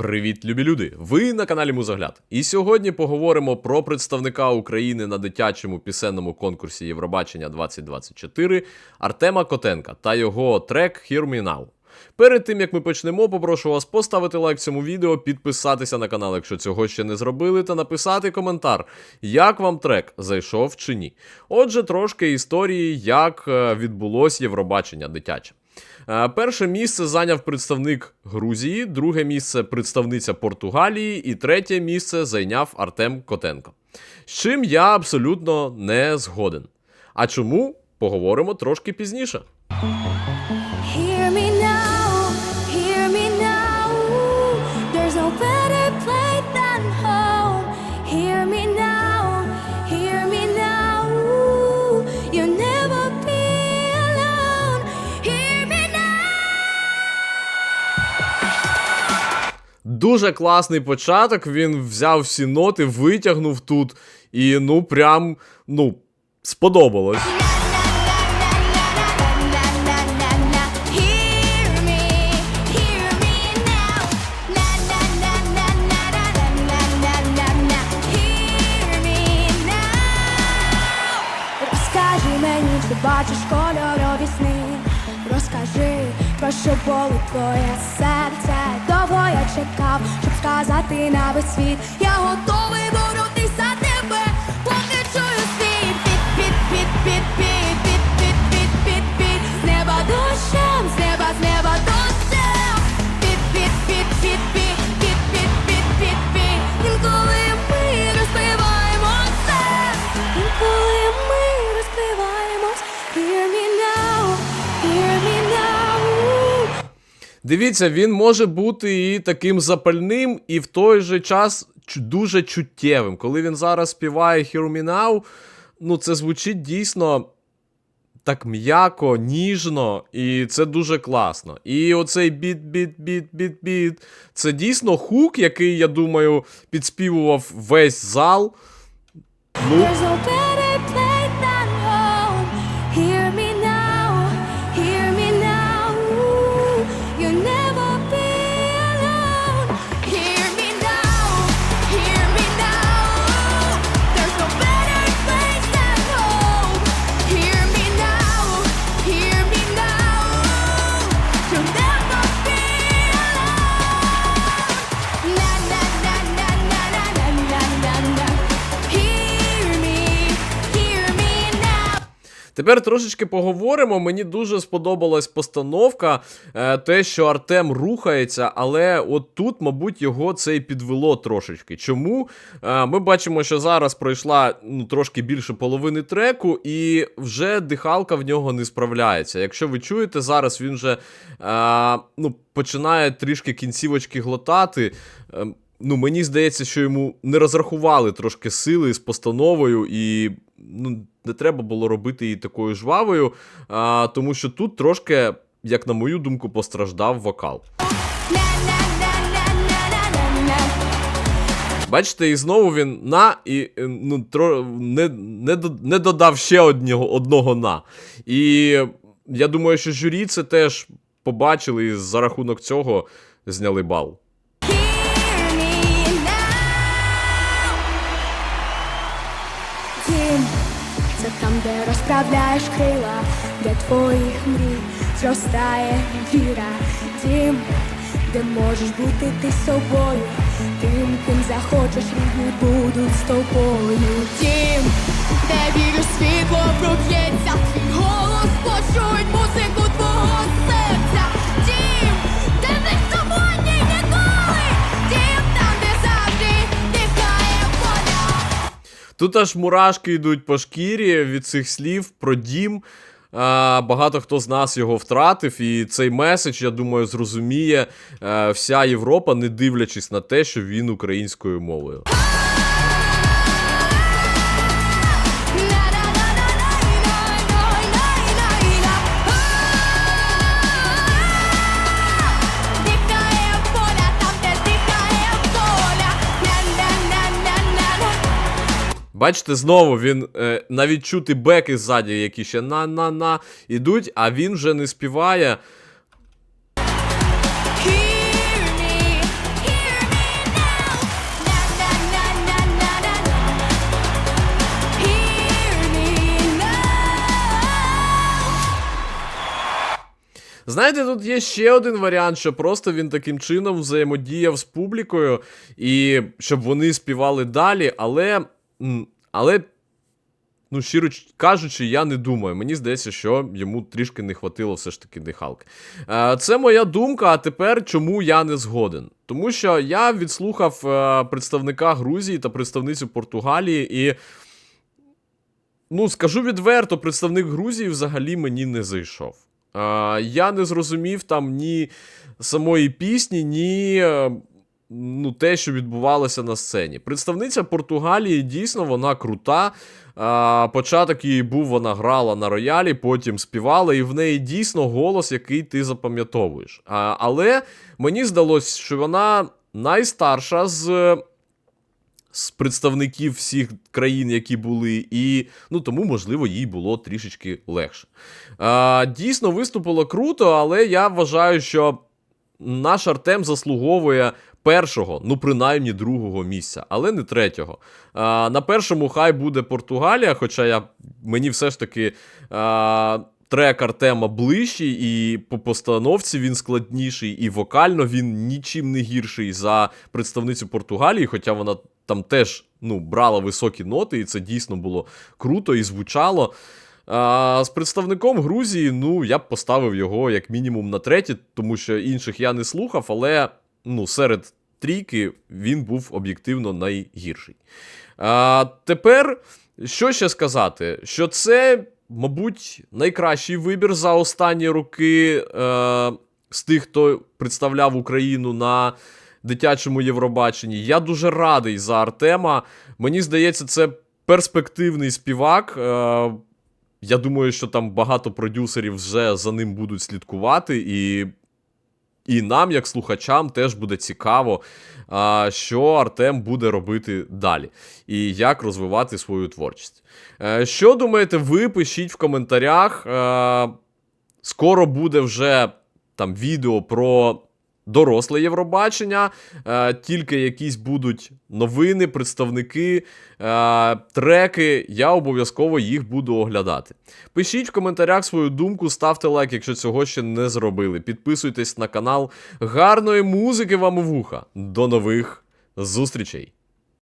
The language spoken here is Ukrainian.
Привіт, любі люди! Ви на каналі Музогляд. І сьогодні поговоримо про представника України на дитячому пісенному конкурсі Євробачення 2024 Артема Котенка та його трек Hear Me Now. Перед тим як ми почнемо, попрошу вас поставити лайк цьому відео, підписатися на канал, якщо цього ще не зробили, та написати коментар, як вам трек зайшов чи ні. Отже, трошки історії, як е, відбулось Євробачення дитяче. Е, Перше місце зайняв представник Грузії, друге місце представниця Португалії, і третє місце зайняв Артем Котенко. З чим я абсолютно не згоден. А чому поговоримо трошки пізніше. Дуже класний початок. Він взяв всі ноти, витягнув тут. І ну прям ну, сподобалось. Розкажи мені, чи бачиш кольорові сни, розкажи, про що болить твоє серце. Чекав, щоб сказати на весь світ. Я готовий боротися Дивіться, він може бути і таким запальним, і в той же час дуже чуттєвим. Коли він зараз співає Hear Me Now, ну це звучить дійсно так м'яко, ніжно, і це дуже класно. І оцей біт, біт, біт, біт, біт. Це дійсно хук, який, я думаю, підспівував весь зал. Ну, Тепер трошечки поговоримо. Мені дуже сподобалась постановка, е, те, що Артем рухається, але от тут, мабуть, його це і підвело трошечки. Чому? Е, Ми бачимо, що зараз пройшла ну, трошки більше половини треку, і вже дихалка в нього не справляється. Якщо ви чуєте, зараз він вже е, ну, починає трішки кінцівочки глотати. Е, Ну, мені здається, що йому не розрахували трошки сили з постановою, і ну, не треба було робити її такою жвавою, а, тому що тут трошки, як на мою думку, постраждав вокал. Бачите, і знову він на і е, ну, тро, не, не, не додав ще одного, одного на. І я думаю, що журі це теж побачили і за рахунок цього зняли бал. Там, де розправляєш крила, де твоїх мрій зростає віра. тім, де можеш бути ти собою, тим, ким захочеш, рідні будуть з тобою. Дім, де вірю світло проб'ється, Тут аж мурашки йдуть по шкірі від цих слів про дім. А, багато хто з нас його втратив, і цей меседж, я думаю, зрозуміє а, вся Європа, не дивлячись на те, що він українською мовою. Бачите, знову він е, навіть чути беки ззаді, які ще на-на-на ідуть, а він вже не співає. Знаєте, тут є ще один варіант, що просто він таким чином взаємодіяв з публікою, і щоб вони співали далі, але але Ну, щиро кажучи, я не думаю. Мені здається, що йому трішки не хватило все ж таки дихалки. Е, Це моя думка. А тепер чому я не згоден? Тому що я відслухав е, представника Грузії та представницю Португалії, і ну, скажу відверто, представник Грузії взагалі мені не зайшов. Е, Я не зрозумів там ні самої пісні, ні. Ну, те, що відбувалося на сцені. Представниця Португалії дійсно вона крута. А, початок її був, вона грала на роялі, потім співала, і в неї дійсно голос, який ти запам'ятовуєш. Але мені здалося, що вона найстарша з. З представників всіх країн, які були, і ну тому, можливо, їй було трішечки легше. А, дійсно, виступило круто, але я вважаю, що наш Артем заслуговує першого, ну принаймні другого місця, але не третього. А, на першому хай буде Португалія, хоча я, мені все ж таки. А, Трек Артема ближчий, і по постановці він складніший, і вокально він нічим не гірший за представницю Португалії, хоча вона там теж ну, брала високі ноти, і це дійсно було круто і звучало. А, з представником Грузії, ну, я б поставив його як мінімум на третє, тому що інших я не слухав, але ну, серед трійки він був об'єктивно найгірший. А, тепер, що ще сказати? Що це, мабуть, найкращий вибір за останні роки е, з тих, хто представляв Україну на дитячому Євробаченні. Я дуже радий за Артема. Мені здається, це перспективний співак. Е, я думаю, що там багато продюсерів вже за ним будуть слідкувати, і, і нам, як слухачам, теж буде цікаво, що Артем буде робити далі, і як розвивати свою творчість. Е, Що думаєте, ви пишіть в коментарях. Е, Скоро буде вже там відео про доросле Євробачення, е, тільки якісь будуть новини, представники, е, треки. Я обов'язково їх буду оглядати. Пишіть в коментарях свою думку, ставте лайк, якщо цього ще не зробили. Підписуйтесь на канал. Гарної музики вам у вуха. До нових зустрічей!